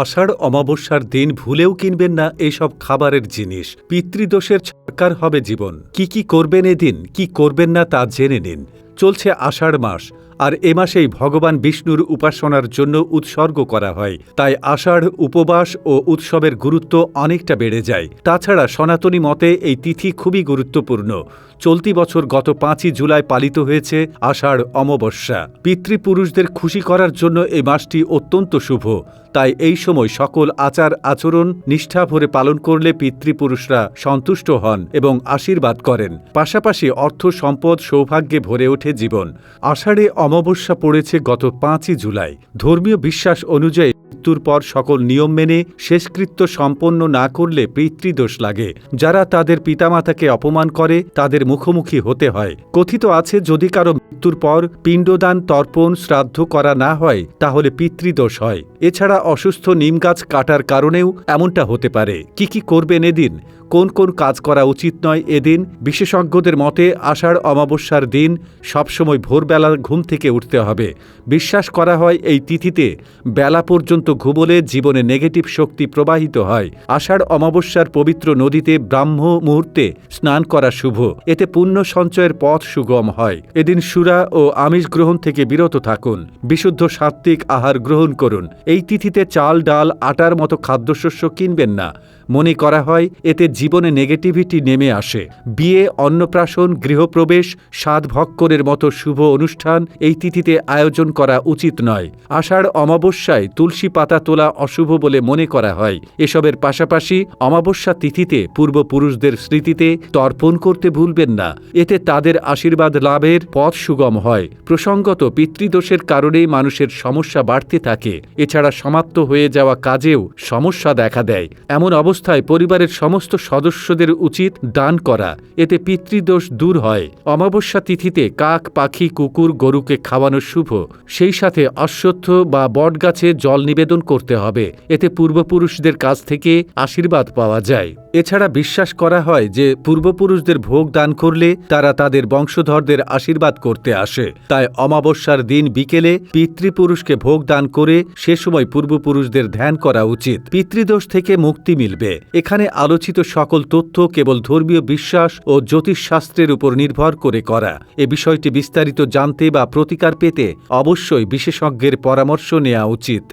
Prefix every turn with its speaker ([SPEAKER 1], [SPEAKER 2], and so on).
[SPEAKER 1] আষাঢ় অমাবস্যার দিন ভুলেও কিনবেন না এসব খাবারের জিনিস। পিতৃদোষের ছরকার হবে জীবন। কি কি করবেন এদিন, কি করবেন না তা জেনে নিন। চলছে আষাঢ় মাস, আর এ মাসেই ভগবান বিষ্ণুর উপাসনার জন্য উৎসর্গ করা হয়। তাই আষাঢ় উপবাস ও উৎসবের গুরুত্ব অনেকটা বেড়ে যায়। তাছাড়া সনাতনী মতে এই তিথি খুবই গুরুত্বপূর্ণ। চলতি বছর গত পাঁচই জুলাই পালিত হয়েছে আষাঢ় অমাবস্যা। পিতৃপুরুষদের খুশি করার জন্য এই মাসটি অত্যন্ত শুভ। তাই এই সময় সকল আচার আচরণ নিষ্ঠা ভরে পালন করলে পিতৃপুরুষরা সন্তুষ্ট হন এবং আশীর্বাদ করেন। পাশাপাশি অর্থ সম্পদ সৌভাগ্যে ভরে ওঠে জীবন। আষাঢ়ে অমাবস্যা পড়েছে গত পাঁচই জুলাই। ধর্মীয় বিশ্বাস অনুযায়ী মৃত্যুর পর সকল নিয়ম মেনে শেষকৃত্য সম্পন্ন না করলে পিতৃদোষ লাগে। যারা তাদের পিতামাতাকে অপমান করে, তাদের মুখোমুখি হতে হয়। কথিত আছে, যদি কারও মৃত্যুর পর পিণ্ডদান তর্পণ শ্রাদ্ধ করা না হয়, তাহলে পিতৃদোষ হয়। এছাড়া অসুস্থ নিম গাছ কাটার কারণেও এমনটা হতে পারে। কি কি করবেন এদিন? কোন কোন কাজ করা উচিত নয় এদিন? বিশেষজ্ঞদের মতে, আষাঢ় অমাবস্যার দিন সবসময় ভোরবেলা ঘুম থেকে উঠতে হবে। বিশ্বাস করা হয় এই তিথিতে বেলা পর্যন্ত ঘুমলে জীবনে নেগেটিভ শক্তি প্রবাহিত হয়। আষাঢ় অমাবস্যার পবিত্র নদীতে ব্রাহ্ম মুহূর্তে স্নান করা শুভ। এতে পুণ্য সঞ্চয়ের পথ সুগম হয়। এদিন সুরা ও আমিষ গ্রহণ থেকে বিরত থাকুন। বিশুদ্ধ সাত্ত্বিক আহার গ্রহণ করুন। এই তিথিতে চাল, ডাল, আটার মতো খাদ্যশস্য কিনবেন না। মনে করা হয়, এতে জীবনে নেগেটিভিটি নেমে আসে। বিয়ে, অন্নপ্রাশন, গৃহপ্রবেশ সাত ভক্করের মতো শুভ অনুষ্ঠান এই তিথিতে আয়োজন করা উচিত নয়। আষাঢ় অমাবস্যায় তুলসী পাতা তোলা অশুভ বলে মনে করা হয়। এসবের পাশাপাশি অমাবস্যা তিথিতে পূর্বপুরুষদের স্মৃতিতে তর্পণ করতে ভুলবেন না। এতে তাদের আশীর্বাদ লাভের পথ সুগম হয়। প্রসঙ্গত, পিতৃদোষের কারণেই মানুষের সমস্যা বাড়তে থাকে। এছাড়া সমাপ্ত হয়ে যাওয়া কাজেও সমস্যা দেখা দেয়। এমন অবস্থায় পরিবারের সমস্ত সদস্যদের উচিত দান করা। এতে পিতৃদোষ দূর হয়। অমাবস্যা তিথিতে কাক, পাখি, কুকুর, গরুকে খাওয়ানো শুভ। সেই সাথে অশ্বত্থ বা বটগাছে জল নিবেদন করতে হবে। এতে পূর্বপুরুষদের কাছ থেকে আশীর্বাদ পাওয়া যায়। এছাড়া বিশ্বাস করা হয় যে, পূর্বপুরুষদের ভোগ দান করলে তারা তাদের বংশধরদের আশীর্বাদ করতে আসে। তাই অমাবস্যার দিন বিকেলে পিতৃপুরুষকে ভোগ দান করে সে সময় পূর্বপুরুষদের ধ্যান করা উচিত। পিতৃদোষ থেকে মুক্তি মিলবে। এখানে আলোচিত সকল তথ্য কেবল ধর্মীয় বিশ্বাস ও জ্যোতিষশাস্ত্রের উপর নির্ভর করে করা। এ বিষয়টি বিস্তারিত জানতে বা প্রতিকার পেতে অবশ্যই বিশেষজ্ঞের পরামর্শ নেওয়া উচিত।